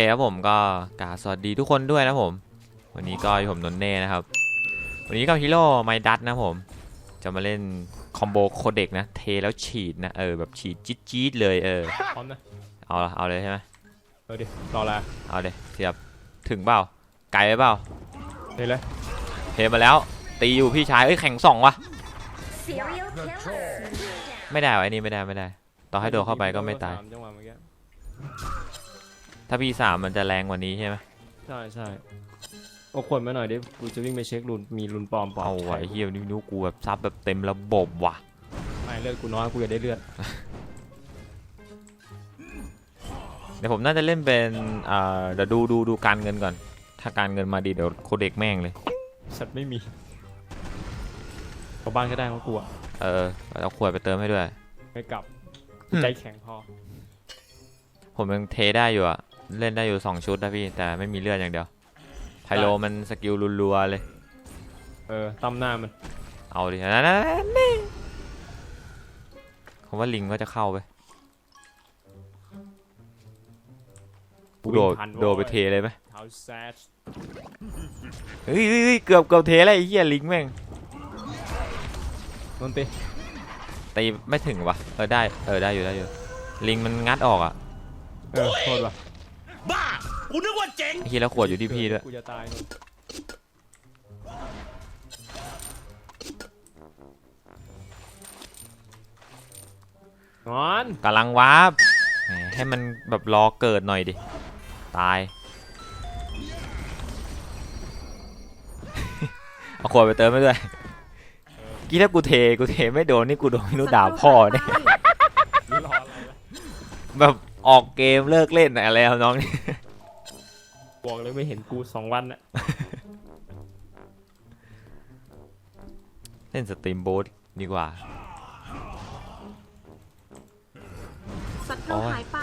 เคครับผมก็กราบสวัสดีทุกคนด้วยนะผม วันนี้ก็อยู่ผมนนเน่นะครับ วันนี้กับฮีโร่ไมดัตนะผม จะมาเล่นคอมโบโคเด็กนะ เทแล้วฉีดนะเออแบบฉีดจี๊ดๆเลยเออ พร้อมนะเอาละเอาเลยใช่ไหมเออดิรอละเอาเลยเสียบถึงเปล่าไกลไปเปล่าเฮ้ยเลยเทมาแล้ว ตีอยู่พี่ชายเอ้ยแข่งสองวะ Serial killer. ไม่ได้วะไอ้นี่ไม่ได้ไม่ได้ ต่อให้โดนเข้าไปก็ไม่ตาย สจังหวะเมื่อกี้ ถ้าพี่สามมันจะแรงกว่านี้ใช่ไหมใช่ใช่โอ้ควรมาหน่อยดิกูจะวิ่งไปเช็ครุนมีรุนปลอมปลอมเอาไว้เฮียนิ้วนิ้วกูแบบซับแบบเต็มระบบว่ะไม่เลือดกูน้อยกูอยากได้เลือดเดี๋ยวผมน่าจะเล่นเป็นอ่าเดี๋ยวดูดูดูการเงินก่อน ถ้าการเงินมาดีเดี๋ยวโคเด็กแม่งเลยสัตว์ไม่มีกลับบ้านก็ได้เพราะกูอะเออเอาขวดไปเติมให้ด้วยไม่กลับอืมใจแข็งพอ ผมยังเทได้อยู่อะ เล่นได้อยู่ 2 ชุดนะพี่ แต่ไม่มีเลือดอย่างเดียว ไพโลมันสกิลรัวๆเลย เออตั้มหน้ามัน เอาดินั่นนั่นนี่ผมว่าลิงก็จะเข้าไปโดดวิ่งทันโดดไปเทเลยไหมเท้าแซชเฮ้ยเฮ้ยเฮ้ยเกือบเกือบเทแล้วไอ้เหี้ยลิงแม่งนนติตีไม่ถึงวะเออได้เออได้อยู่ได้อยู่ลิงมันงัดออกอะเออโทษว่ะ บ้า กูนึกว่าเจ๋งไอ้เหี้ยแล้วขวดอยู่ที่พี่ด้วยกูจะตายนนนอนกำลังวาร์ปแหมให้มันแบบรอเกิดหน่อยดิ ตาย เอาขวดไปเติมไปด้วยกี้ถ้ากูเทกูเทไม่โดนนี่กูโดนไม่รู้ด่าพ่อเนี่ย นี่รออะไรวะแบบ ออกเกมเลิกเล่นอะไรแล้วน้องนี่บอกเลยไม่เห็นกูสองวันน่ะเล่นสตรีมโบ๊ทดีกว่าศัตรูโอ้ยหายไป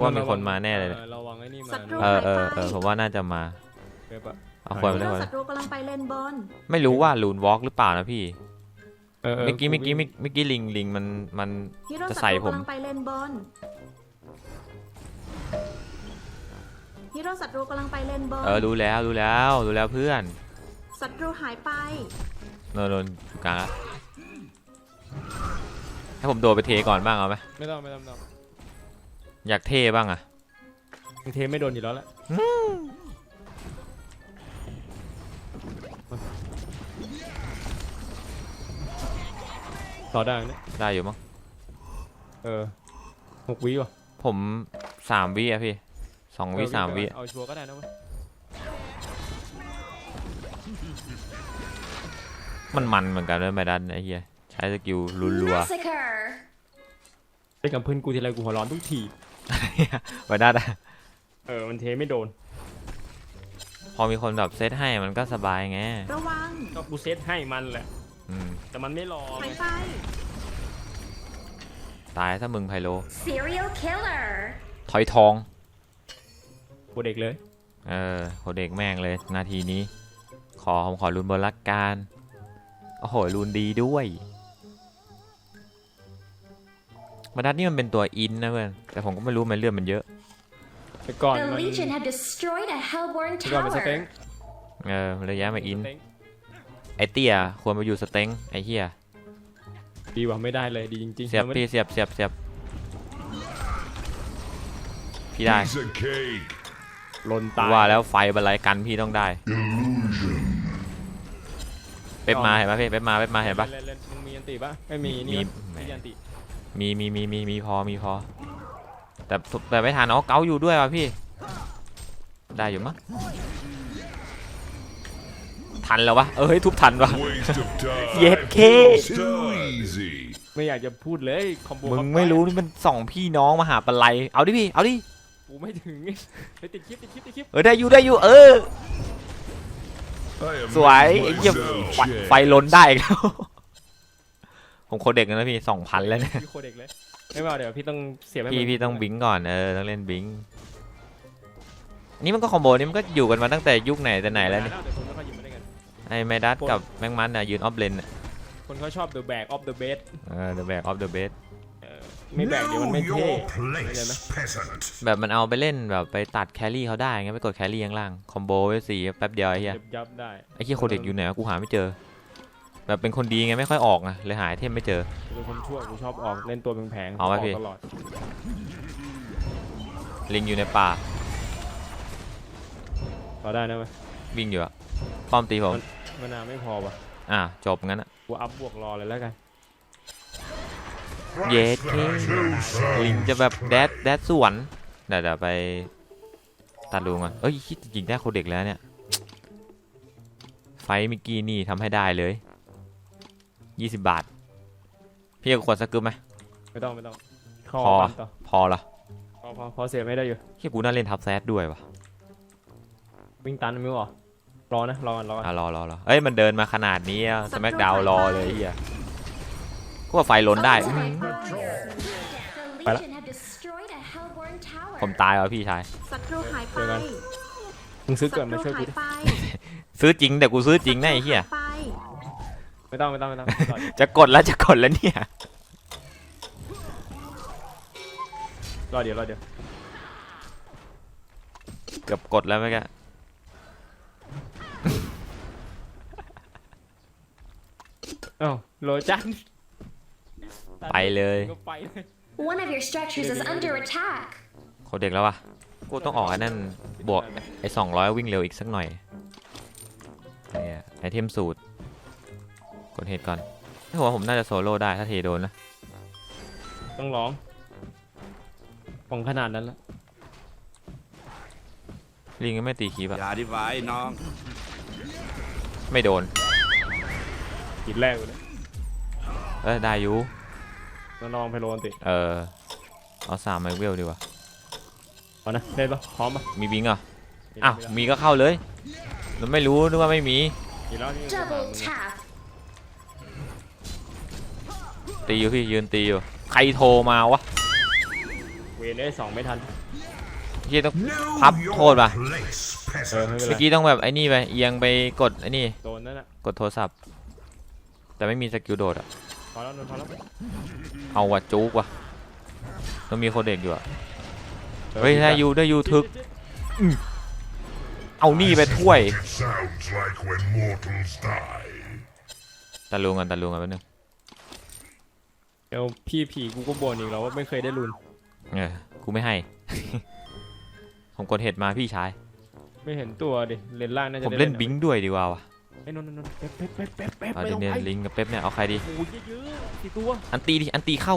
ว่ามีคนมาแน่เลยออระวังไอ้นี่มาศัตรูเออเออเออผมว่าน่าจะมา เว็บอะเอาขวดไปฮีได้โร่ขวดศัตรูกำลังไปเลนบน ไม่รู้ว่าลูนวอล์กหรือเปล่านะพี่ เออเมื่อกี้เมื่อกี้เมื่อเมื่อกี้ลิงลิงมันมันฮีโร่จะศัใส่ตรูผม กำลังไปเลนบนฮีโร่ศัตรูกำลังไปเลนบนเออรู้แล้วรู้แล้วรู้แล้วเพื่อนศัตรูหายไปโนนโนนอยู่กลางละให้ผมโดดไปเทก่อนบ้างเอาไหมไม่ต้องไม่ต้องไม่ต้องอยากเทบ้างอะมึงเทไม่โดนอยู่แล้วแหละ ต่อได้ไหมเนี่ยได้อยู่มั้งเออหกวิว่ะผมสามวิอะพี่สองวิเออสามวิไปก่อนเอาชัวร์ก็ได้นะเว้ยมันมันเหมือนกันเลยไม่ดันไอ้เหี้ยใช้สกิลรัว Massacre เล่นกับเพื่อนกูทีไรกูหัวร้อนทุกทีๆไม่ดันอะเออมันเทไม่โดนพอมีคนแบบเซตให้มันก็สบายไงระวัง ก็กูเซตให้มันแหละ อืมแต่มันไม่รอหายไปตายถ้ามึงไพโล Serial killer ถอยทองกูเด็กเลย เออโหเด็กแม่งเลยนาทีนี้ ขอผมขอรุนบนลักการโอ้โหรุนดีด้วยมาดัดนี่มันเป็นตัวอินนะเพื่อนแต่ผมก็ไม่รู้มันเลือดมันเยอะไปก่อน The มัน Legion have destroyed a Hellborn ไปก่อนเป็นสเต็ง tower เออมันเลยย้ายมาอิน สเต็งไอ เตี้ยควรมาอยู่สเต็งไอเฮียดีว่ะไม่ได้เลยดีจริงๆเสียบราไม่พี่เสียบเสียบเสียบพี่ได้ Piece of cake ลนตายว่าแล้วไฟบรรลัยกันพี่ต้องได้เป๊ปมาเห็นปะพี่เป๊ปมาเป๊ปมาเห็นปะล่นล่นมึงมีอันติปะไม่มีนี่มี ปะไม่มีอันติมีมีมีมีมีพอมีพอ แต่แต่ไม่ทันอ๋อเกาอยู่ด้วยว่ะพี่ ได้อยู่มั้ง ทันแล้ววะ เอ้ยทุบทันวะ Waste of time เย็ดเค Too easy ไม่อยากจะพูดเลยคอมโบมึงไม่รู้นี่มันสองพี่น้องมาหาปลาไหลเอาดิพี่ เอาดิ กูไม่ถึงไปติดคลิปติดคลิปติดคลิปเออได้อยู่ได้อยู่เออ I am สวยไอ้ making เหี้ย myself ไฟ check ไฟล้นได้อีกแล้ว ผมโคตรเด็กเลยนะพี่สองพันแล้วเนี่ย พี่โคเด็กเลยไม่เอาเดี๋ยวพี่ต้องเสียบให้พี่มันพี่ต้องบิงก่อนเออต้องเล่นบิง นี่มันก็คอมโบนี่มันก็อยู่กันมาตั้งแต่ยุคไหนแต่ไหนแล้วนี่เดี๋ยวคนไม่ค่อย ไอ้ไมดัสกับแมงมันน่ะยืนออฟเลนคนเขาชอบ the back of the bed เออ the back of the best เออไม่แบ่งเดี๋ยวมันไม่ Know เท่ your เข้าใจไหม place, peasant. แบบมันเอาไปเล่นแบบไปตัดแครี่เขาได้ไงไปกดแครี่ข้างล่างคอมโบไว้สี่แป๊บเดียวไอ้เหี้ย ยับยับได้ไอ้เหี้ยโคเด็กอยู่ไหนวะกูหาไม่เจอ แบบเป็นคนดีไงไม่ค่อยออกไงเลยหายเทมไม่เจอ เป็นคนชั่วกูชอบออกเล่นตัวแพงๆเอาไว้กพี่ตลอดลิงอยู่ในป่า พอได้นะเว้ยวิ่งอยู่อะป้อมตีผมมานาวไม่พอว่ะอะจบงั้นอะกูอัพบวกรอเลยแล้วกัน Yes, Priceless. No ลิง sound. จะแบบแดดแดดสวนเดี๋ยวเดี๋ยวไปตัดดูก่อนเอ้ยคิดยิงได้โคเด็กแล้วเนี่ย ไฟท์เมิกกี้นี่ทำให้ได้เลย 20 บาท พี่จะกดสกึมไหมไม่ต้องไม่ต้องเข้าพอปั้นต่อพอละพอพอพอเสียไม่ได้อยู่เฮียกูน่าเล่นทับแซดด้วยวะวิ่งตันมิวเห รอรอนะรอกันรอกันอะรอรอรอเอ้ยมันเดินมาขนาดนี้สแมกดาวรอเลยเฮียกูว่าไฟล้นได้ Ultimate warrior. The Phải Legion have destroyed a Hellborn tower. ผมตายวะพี่ชาย ศัตรูหายไปเจอกัน มึงซื้อเกิดมาช่วยศักูตรูดิหายไปซื้อจริงแต่กูซื้อจริงนะไอ้เฮียศัตรูหาไปไม่ต้องไม่ต้องไม่ต้องต่อดิจะกดแล้วจะกดแล้วเนี่ยรอเดี๋ยวรอเดี๋ยวเกือบกดแล้วเมื่อกี้ อ้าโหลจันไปเลย ก็ไปเลย One of your structures is under attack. โคเด็กแล้ววะกูต้องออกไอ้นั่นบวกไอ้สองร้อยวิ่งเร็วอีกสักหน่อยเนี่ยไอเทมสูตร กดเหตุก่อนถ้าผมว่าผมน่าจะโซโล่ได้ถ้าเทโดนนะ ต้องร้องของขนาดนั้นแล้วลิงก็ไม่ตีคีบอะอย่าดีไว้น้อง ไม่โดน กินแรกเลยเออได้อยู่น้องๆไปโรนติเออเอาสามไมเวลดีกว่าเอานะเล่นปะพร้อมปะมีบิงเหรอะมีอ้าวแล้วมีก็เข้าเลยเราไม่รู้นึกว่าไม่มีมีแล้วนี่ Double tap. ตีอยู่พี่ยืนตีอยู่ใครโทรมาวะเวนได้สองไม่ทันพี่ต้อง Know Up, your hold on. place, เออไม่ peasant. เป็นไรเมื่อกี้ต้องแบบไอ้นี่ไปเอียงไปกดไอ้นี่โดนนั่นแหละกดโทรศัพท์ แต่ไม่มีสกิลโดดอะพอแล้วโดนพอแล้วเอาว่ะจุกว่ะต้องมีโคเด็กอยู่อะเฮ้ยได้อยูได้อยูทึกเอานี่ไปถ้วย It sounds like when mortals die. ตะลุงกันตะลุงกันแป๊บนึงเดี๋ยวพี่ผีกูก็บ่นอีกแล้วว่าไม่เคยได้รุนเออกูไม่ให้ ผมกดเห็ดมาพี่ชาย ไม่เห็นตัวดิเลนล่างน่าจะผมได้เล่นบิงค์ด้วยดีกว่าวะ ไอ้นนท์นนท์นนท์เป๊ปเป๊ปเป๊ปเป๊ปเป๊ปเอาไม่เดี๋ยต้วองเนี่ยไปลิงกับเป๊ปเนี่ยเอาใครดี โอ้ยเยอะๆสี่ตัวอันตีดิ อันตีเข้า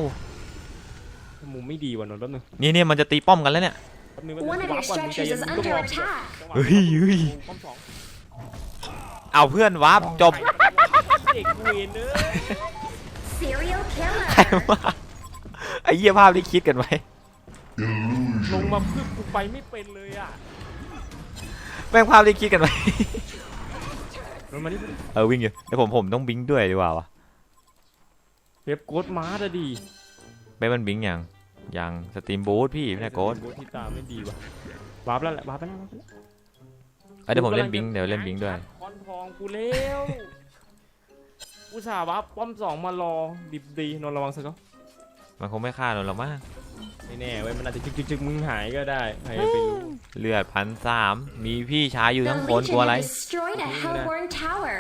มุมไม่ดีว่ะนนท์แป๊บนึงเนี่ยเนี่ยมันจะตีป้อมกันแล้วเนี่ย แป๊บนึงแป๊บนึง One of your วาร์ปก่อนมึงใจ structures เย็น is มึงต้อง under รอ attack. เฮ้ยเฮ้ย ป้อมสองเอาเพื่อนวาร์ปจบ เด็กเวนเนอ Serial ใคร killer. วะไอ้เหี้ยภาพที่คิดกันไว้ ลงมาพึ่งกูไปไม่เป็นเลยอะ แม่งภาพที่คิดกันไว้ นนท์มาดิเออวิ่งอยู่แต่ผมผมต้องบิงค์ด้วยดีกว่าวะเป๊ปโกดมาร์ดอะดีเป๊ปมันบิงค์อย่างอย่างสตรีมบูทพี่ไม่ใช่โกดโกดที่ตาไม่ดีว่ะวาร์ปแล้วแหละวาร์ปไปแล้ววาร์ปไปแล้วเอ้ยเดี๋ยวผมเล่นบิงค์เดี๋ยวเล่นบิงค์ด้วยคอนทองกูเร็วอุตส่าห์วาร์ปป้อมสองมารอดิบดีนนท์ระวังสักเขามันคงไม่ฆ่าเราหรอกมั้งไม่แน่เว้ยมันอาจจะจึกจึกจึกมึงหายก็ได้ใครจะไปรู้ เลือดพันสามมีพี่ชายอยู่ The ทั้งคนกลัว Legion อะไร have destroyed a Hellborn tower.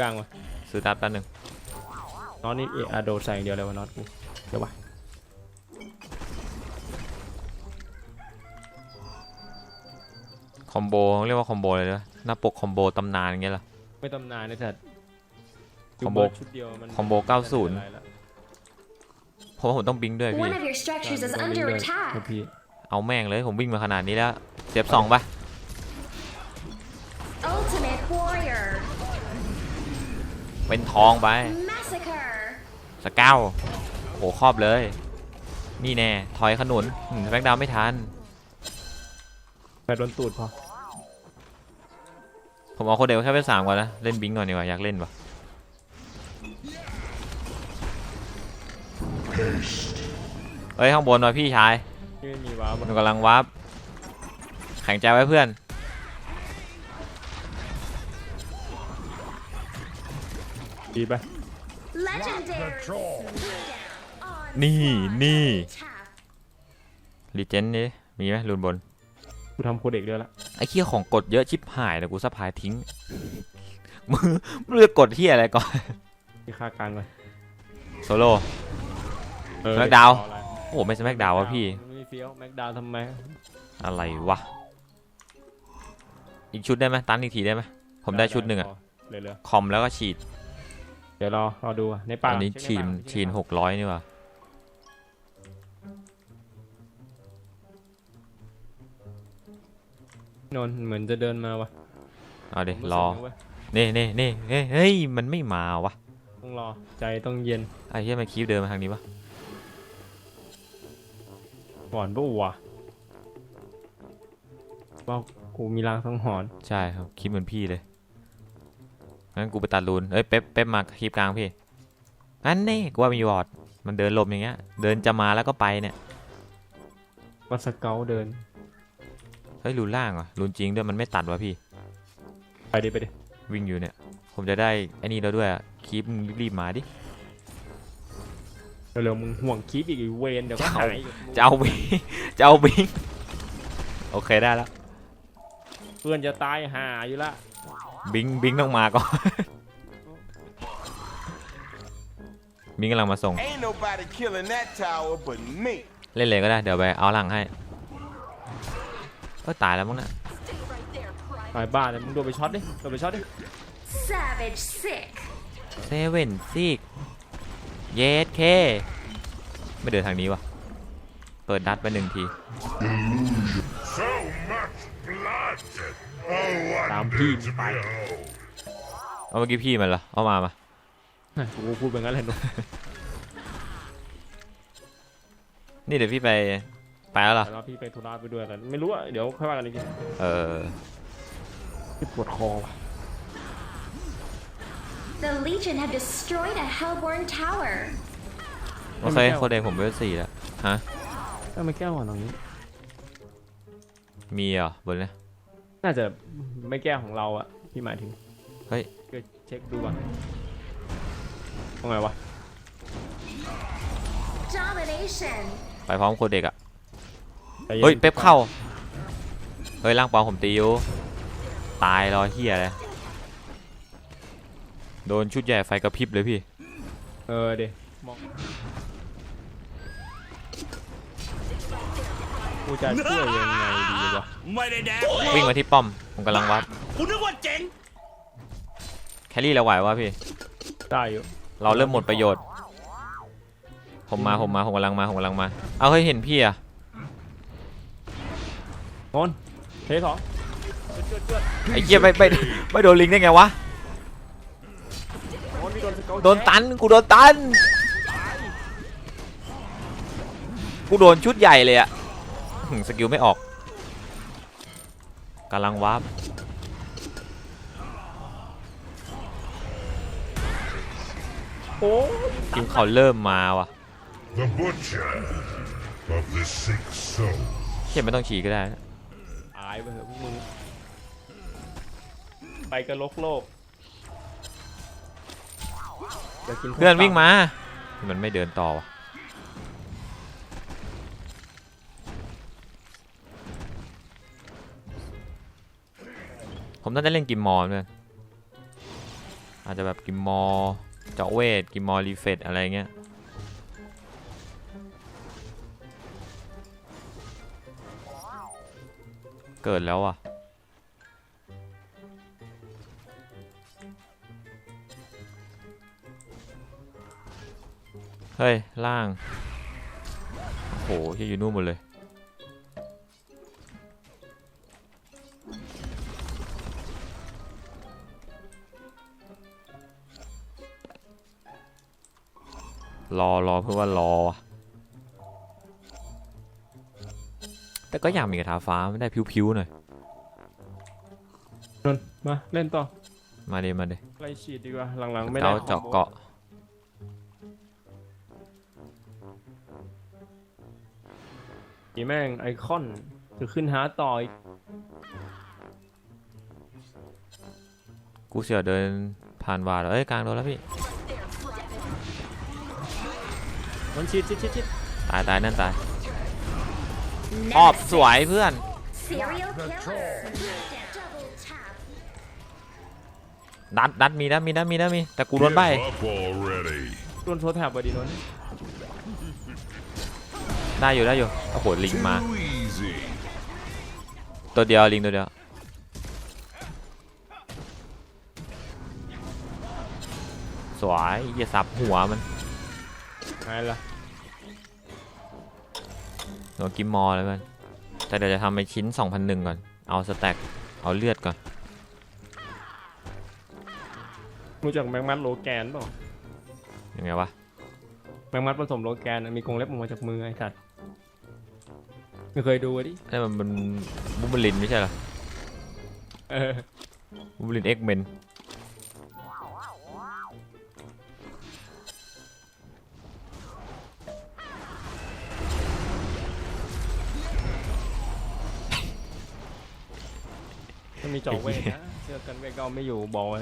กลางวะซื้อตัดแป๊บนึงน็อตนี่เออาโดดใส่อย่างเดียวเลยวะน็อตกูเดี๋ยววะคอมโบเรียกว่าคอมโบเลยนะหน้าปกคอมโบตำนานอย่างเงี้ยเหรอไม่ตำนานนะแต่คอมโบชุดเดียวมันคอมโบ90เพราะว่าผมต้องบิงค์ด้วยพี่ One of your structures is ต้อง under เล่นด้วย attack. พี่ เอาแม่งเลยผมวิ่งมาขนาดนี้แล้วเจ็บสองปะ Ultimate warrior. เป็นทองไป Massacre. สเก้าโอ้ครอบเลย นี่แน่ถอยขนุนแบ็กดาวไม่ทันไปโดนตูดพอผมเอาคนเดียวแค่เป็นสามก่อนนะ เล่นบิงก่อนดีกว่า อยากเล่นปะเฮ้ย ข้างบนว่ะพี่ชาย ที่ไม่มีวาร์ปหนูกำลังวาร์ปแข็งใจไว้เพื่อน ดีไป Legendary. นี่ นี่ Tap. รีเจนนี่มีไหมรุนบน กูทำโคเด็กเดียวละ ไอ้เคี้ยของกดเยอะชิบหายแต่กูสะพายทิ้ง มือมือกดที่อะไรก่อน ที่ค่ากลางก่อนโซโล่เออแม็กดาวน์เออะไรโอ้โหไม่ใช่แม็กดาวน์วะพี่มันไม่ เฟี้ยวแม็กดาวน์ทำไมอะไรวะ อีกชุดได้ไหมตันอีกทีได้ไหมผมได้ชุดหนึ่งอะเหลือคอมแล้วก็ฉีดๆเดี๋ยวรอรอดูอะในป่าอันนี้เช็คฉีดใป่าฉีดเช็คใหกร้อยนี่ว่ะป่านนท์เหมือนจะเดินมาวะเอาดิผมรอสึกนะเว้ยนี่นี่นี่เฮ้ยเฮ้ยมันไม่มาวะต้องรอใจต้องเย็นไอ้เหี้ยมันคีบเดินมาทางนี้วะ ก่อนปะวะว่ากูมีรางสังหรณ์ใช่ครับคีบเหมือนพี่เลยงั้นกูไปตัดรูนเอ้ยเป๊ปเป๊ปมาคีบกลางพี่นั่นนี่กูว่ามีวอร์ดมันเดินหลบอย่างเงี้ย เดินจะมาแล้วก็ไปเนี่ยว่าสเกลเดินเฮ้ยรูนล่างวะรูนจริงด้วยมันไม่ตัดวะพี่ ไปดิไปดิวิ่งอยู่เนี่ย ผมจะได้ไอ้นี่แล้วด้วยอะคีบมึงรีบๆมาดิ เร็วๆมึงห่วงคลิปอีกไอ้เวนเดี๋ยวก็จะเอาหายอีกจะเอาบิงจะเอาบิงโอเคได้แล้วเพื่อนจะตายหาอยู่ละบิงบิงต้องมาก่อน บิงกำลังมาส่ง Ain't nobody killing that tower but me. เล่นเลยก็ได้ เดี๋ยวไปเอาหลังให้ก็ตายแล้วมั้งนะตายบ้าเลยมึงโดนไปช็อตดิโดนไปช็อตดิ Savage sick. เซเว่นซิก เยสเคไม่เดินทางนี้วะเปิดดัดไปหนึ่งที So much blood! Oh, what ตามพี่มึงไป behold! เอาเมื่อกี้พี่มันเหรอเอามามากูพูดแบบนั้นเลยนุนี่เดี๋ยวพี่ไปไปแล้วเหรอแต่ว่าพี่ไปธุระไปด้วยกันไม่รู้อะเดี๋ยวค่อยว่ากันอีกทีเออพี่ปวดคอว่ะ The Legion have destroyed a Hellborn tower. โอเคโคเดงผมเวลสี่แล้วฮะทำไมแก้วอ่อนตรงนี้ มีเหรอบนเนี่ยน่าจะไม่แก้วของเราอะพี่หมายถึงเฮ้ยก็เช็คดูก่อนว่าไงวะ Domination. ไปพร้อมโคเด็กอะใจนเฮ้ยเป๊ปเข้าเฮ้ยร่างปลอมผมตีอยู่ตายรอเฮียเลย โดนชุดใหญ่ไฟกระพริบเลยพี่ เออเดมองกูจะช่วยยังไงดีวะไม่ได้แดกวิ่งมาที่ป้อมผมกำลังวัดคุณนึกว่าเจ๋งแครี่เราไหววะพี่ ได้อยู่ เราเริ่มหมดประโยชน์ ผมมาผมมาผมกำลังมาผมกำลังมา เอาเฮ้ยเห็นพี่อะนนท์เทสองเจือดเจือดไอ้เหี้ยไปไปไปโดนลิงได้ไงวะนนท์พี่ โดนสเกลโดนตันกูโดนตันกูโดนชุดใหญ่เลยอะหึสกิลไม่ออกกำลังวาร์ปโอ้ยทีมเขาเริ่มมาว่ะ The butcher of the six souls. เขียนไม่ต้องฉีกก็ได้นะตายไปเถอะพวกมึงไปกันลกโลก อยากกิเพื่อนวิ่งมา มันไม่เดินต่อว่ะผมน่าจะเล่นกิมมอร์เพื่อนอาจจะแบบกิมมอร์เจาะเวท กิมมอร์รีเฟตอะไรเงี้ยเกิดแล้วอะ เฮ้ย ล่าง โอ้โหเหี้ยอยู่นู่นหมดเลย รอรอเพื่อว่ารอว่ะแต่ก็อยากมีกระทาฟ้าไม่ได้พิ้วๆหน่อย นนท์มาเล่นต่อมาเดมาเดไล่ฉีดดีกว่าหลังๆไม่ได้เจ้าคอมโบเจาะเกาะ นี่แม่งไอคอนจะขึ้นหาต่ออีกกูเสียเดินผ่านวาดเอ้ยกลางโดนแล้วพี่ มันชิดชิดชิดชิดตายตายนั่นตายออบสวยเพื่อน Serial killer. Double tap. ดัดดัดมีนะมีนะมีนะมีแต่กูโดน Give ใบ up already. โดนโทษแถบไปดีโดน ได้อยู่ได้อยู่โอ้โหลิงมา Too easy. ตัวเดียวลิงตัวเดียวสวยอย่าสับหัวมันไงล่ะโดนกิมมอแล้วกันแต่เดี๋ยวจะทำไปชิ้น 2,001 ก่อน เอาสแต็กเอาเลือดก่อน รู้จักแมงมัดโลแกนเปล่ายังไงวะ แมงมัดผสมโลแกนอะมีกรงเล็บออกมาจากมือไอ้สัตว์ ไม่เคยดูอะดินั่นมันมันบูมเบลินไม่ใช่เหรอเออบูมเบลินเอ็กเมนมันมีจอกเวทนะเชื่อกันเวทก็เอาไม่อยู่บอกไว้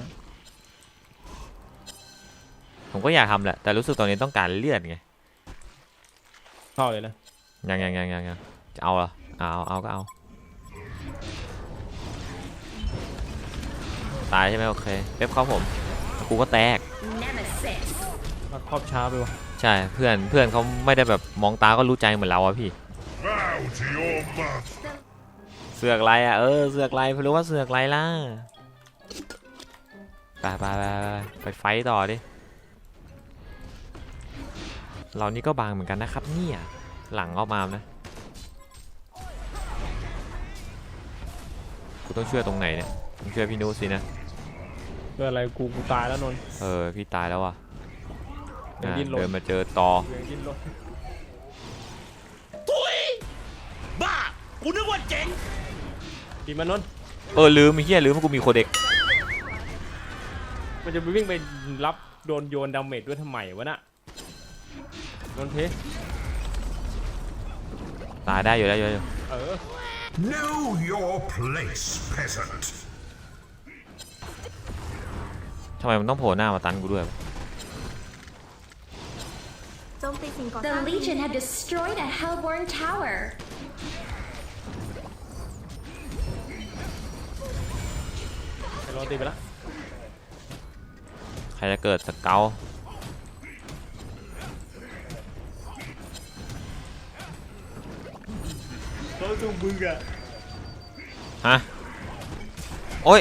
ผมก็อยากทำแหละ แต่รู้สึกตอนนี้ต้องการเลือดไงเข้าเลยนะ ยังยังยังยังยัง จะเอาเหรอเอาเอาเอาก็เอา ตายใช่ไหมโอเคเป๊ปเข้าผมกูก็แตก Nemesis. มาครอบช้าไปวะใช่เพื่อนเพื่อนเขาไม่ได้แบบมองตาก็รู้ใจเหมือนเราอะพี่ Bow to your master. เสือกไรอะเออเสือกไรไม่รู้ว่าเสือกไรล่ะไปไปไปไปไปไฟต์ต่อดิเรานี่ก็บางเหมือนกันนะครับเนี่ยหลังออกมานะ ต้องเชื่อตรงไหนเนี่ยต้องเชื่อพี่นุสินะเพื่ออะไรกูกูตายแล้วนนท์เออพี่ตายแล้วว่ะยังอะดิ้นรนเดินมาเจอตอเวียงดิ้นรนบ้า กูนึกว่าเจ๋งตีมันนนท์เออลืมไอ้เหี้ยลืมว่ากูมีโคเด็กมันจะไปวิ่งไปรับโดนโยนดาเมจด้วยทำไมวะน่ะนนท์เพตายได้อยู่ได้อยู่ได้อยู่เออ Know your place, peasant. ทำไมมันต้องโผล่หน้ามาตันกูด้วย โจมตีสิ่งก่อส The ร้าง Legion have destroyed a Hellborn tower. ไอ้โดนตีไปละ ใครจะเกิดสเกล โดนดูมึงอะฮะ โอ้ย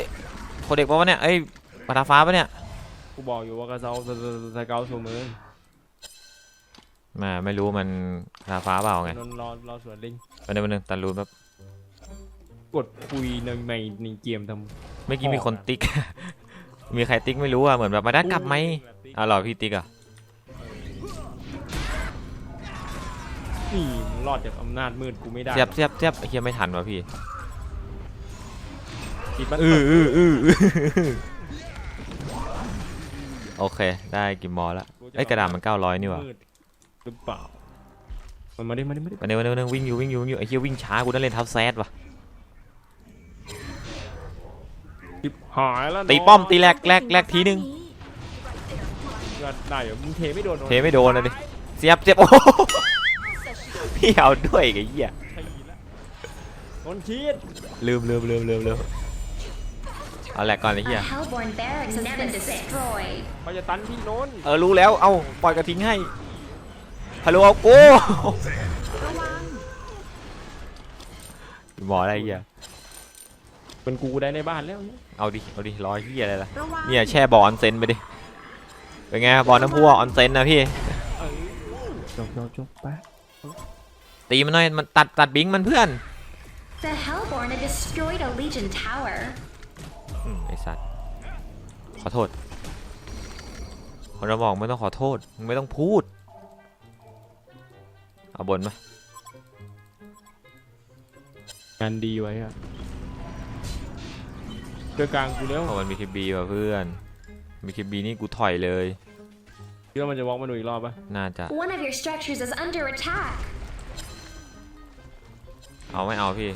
โคเด็กปะวะเนี่ย เอ้ยปลาฟ้าปะเนี่ยกูบอกอยู่ว่ากระเซาสเกลสูมือแม่ไม่รู้มันปลาฟ้าเปล่าไงนนท์รอรอสวนลิงวันนึงวันนึงตันรู้แบบกดคุยในในในเกมทเมื่อกี้มีคนติ๊ก มีใครติ๊กไม่รู้อะ เหมือนแบบมาได้กลับไหมอ้าวเหรอพี่ติ๊กอะ รอดจากอำนาจมืดกูไม่ได้เสียบเสียบเสียบไอ้เฮียไม่ทันวะพี่ติดมันอืออืออืออื้อโอเค ได้กิมมอลแล้วไอ้ยกระดาษมัน900นี่หว่ามืดหรือเปล่ามันมาได้มาได้มาได้วันนึงวันนึงวันนึงวิ่งอยู่วิ่งอยู่วิ่งอยู่ไอ้เฮียวิ่งช้ากูต้องเล่นทับแซดว่ะติดหายแล้วตีป้อมตีแรกแรกแรกทีนึงก็ได้เหรอมึงเทไม่โดนเทไม่โดนนะดิเสียบเสียบโอ้โห พี่เอาด้วยไอ้เหี้ยตีแล้วนนท์ชีดลืมลืมลืมลืมลืมเอาแหละก่อนไอ้เหี้ย A Hellborn barracks has been destroyed. เขาจะตันพี่นนท์เออรู้แล้ว เอาปล่อยกระทิ้งให้ฮัลโหลเอากูระวังหมออะไรไอ้เหี้ยเป็นกูได้ในบ้านแล้วเอาดิเอาดิรอเหี้ยอะไรล่ะระวังเนี่ยแช่บ่อออนเซนไปดิเป็นไงบ่อน้ำพุออนเซนนะพี่ จบจบจบไป ตีมันหน่อยมันตัดตัดบิงมันเพื่อน The Hellborn have destroyed a Legion tower. อืมไอสัตว์ขอโทษคนเราบอกไม่ต้องขอโทษมึงไม่ต้องพูด เอาบนมางานดีไว้อะเจอกลางกูแล้วเพราะมันมีคิบีว่ะเพื่อน มีคิบีนี่กูถอยเลย คิดว่ามันจะวอล์กมาดูอีกรอบปะน่าจะ One of your structures is under attack. เอาไม่เอาพี่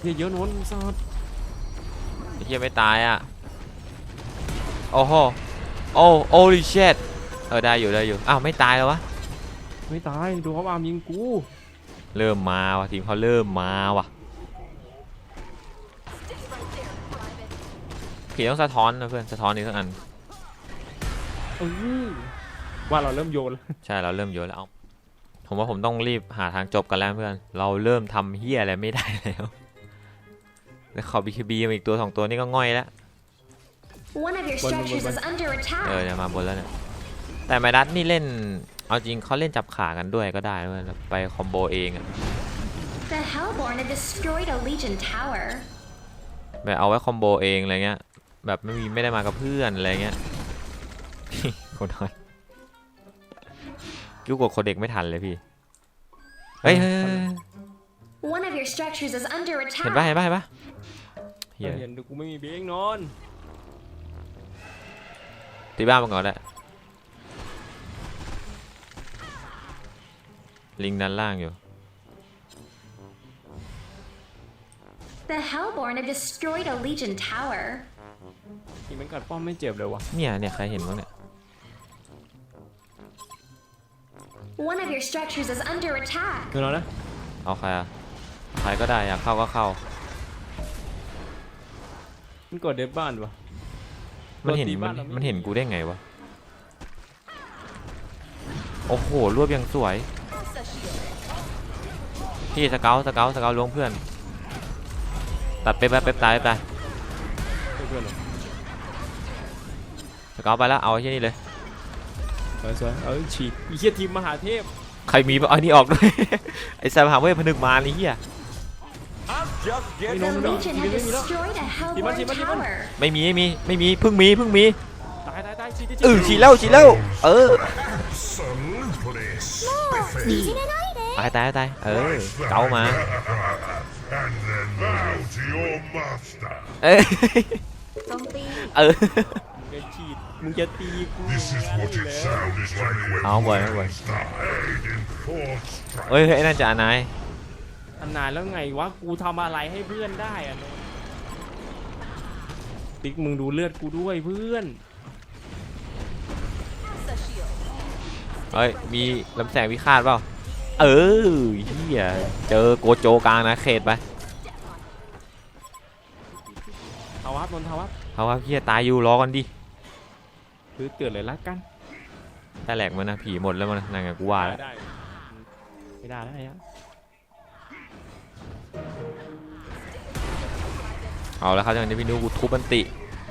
เฮียเยอะนนท์ซอดไอ้เหี้ยไม่ตายอะ โอ้โห โอ้โอ้ลิเชตเออได้อยู่ได้อยู่ อ้าวไม่ตายแล้ววะ ไม่ตายดูเขาอามยิงกูเริ่มมาว่ะทีมเขาเริ่มมาว่ะผีต้องสะท้อนนะเพื่อนสะท้อนอีกสักอัน เออว่าเราเริ่มโยนแล้วใช่เราเริ่มเยอะแล้วเอาผมว่าผมต้องรีบหาทางจบกันแล้วเพื่อน เราเริ่มทำเฮียอะไรไม่ได้แล้วแล้วขอบีคบีมาอีกตัวสองตัวนี่ก็ง่อยแล้ว One of your structures is under เออ attack. จะมาบนแล้วเนี่ยแต่ไมดัสนี่เล่น เอาจริงเขาเล่นจับขากันด้วยก็ได้เว้ยแบบไปคอมโบเองอะ The Hellborn have destroyed a Legion tower. แบบเอาไว้คอมโบเองอะไรเงี้ย แบบไม่มีไม่ได้มากับเพื่อนอะไรเงี้ย พี่คนนอนกิ้วกดโคเด็กไม่ทันเลยพี่ เฮ้ยเฮ้ยเฮ้ย One of your structures is under เห็นปะ attack. เห็นปะเห็นปะเฮียเห็นดูกูไม่มีเบงนอนตีบ้านมันก่อนได้ลิงด้านล่างอยู่ The Hellborn have destroyed a Legion tower. อีมันกัดป้อมไม่เจ็บเลยวะเนี่ยเนี่ยใครเห็นบ้างเนี่ย One of your structures is under attack. คือเรานะ เอาใครอะใครก็ได้อยากเข้าก็เข้า มันกดเดฟบ้านวะมันเห็นตีมับ้านนเราไม่มันเห็นมีกูได้ไงวะ โอ้โห รวบยังสวย พี่สเกลสเกลสเกลล้วงเพื่อน ตัดเป๊ปไปเป๊ปตายเป๊ปตายเพื่อนๆเหรอสเกลไปแล้ว เอาไอ้ที่นี่เลย สวยๆเออฉีดอีเหี้ยทีมมหาเทพใครมีเอาอันนี้ออกด้วย ไอ้แซมหาเวทพนึกมาไอ้เหี้ย I'm just ไม่ getting น้อง The ไม่น้อง Legion ทีม have ไม่มีแล้ว destroyed a Timon, Hellborn Timon, Timon. tower. ไม่มีไม่มีไม่มีเพิ่งมีเพิ่งมีตายตายตายฉีดเออฉีดแล้วฉีดแล้วเออ Absolutely spiffy. ตายตายตายเออ เกามา And then bow to your master. เอ้ยโจมตีเออ มึงจะฉีดมึงจะตีกู This is what it sounded like when Áo quần, áo you quần. raised the head in fourth strike. เฮ้ยเฮ้ยไอ้นั่นจะอนายอันนานแล้วไงวะกูทำอะไรให้เพื่อนได้อะโนติ๊กมึงดูเลือดกูด้วยเพื่อนเฮ้ยมีลำแสงวิฆาตเปล่าเออเฮียเจอโกโจกลางนะเขตไปทาวับนนทาวับเพราะว่าเฮียตายอยู่รอกันดิ หรือเกิดเลยละกันแต่แหลกมันนะผีหมดแล้วมันนะนั่นไงกูว่าแล้วได้ไม่ได้แล้วไอ้ฮะเอาแล้วครับจังนี้พี่นูกูทุบบันติ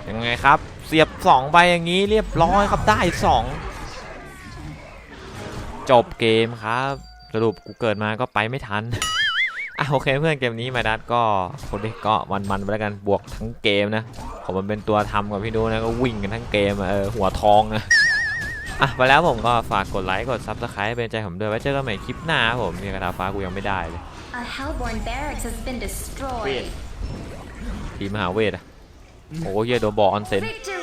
ยังไงครับ เสียบสองไปอย่างนี้เรียบร้อยครับได้สองจบเกมครับสรุปกูเกิดมาก็ไปไม่ทัน อะโอเคเพื่อนเกมนี้มาดัดก็คนเด็กก็มันๆไปแล้วกันบวกทั้งเกมนะ ผมมันเป็นตัวทำกับพี่นูนะก็วิ่งกันทั้งเกมอะเออหัวทองนะอะไปแล้วผมก็ฝากกดไลค์กดซับสไครต์เป็นใจผมด้วยไว้เจอกันใหม่คลิปหน้าครับผมเนี่ยกระดาษฟ้ากูยังไม่ได้เลย A Hellborn barracks has been destroyed. ทีมมหาเวทอะโอ้โหเฮียโดนบอลออนเซน Victory!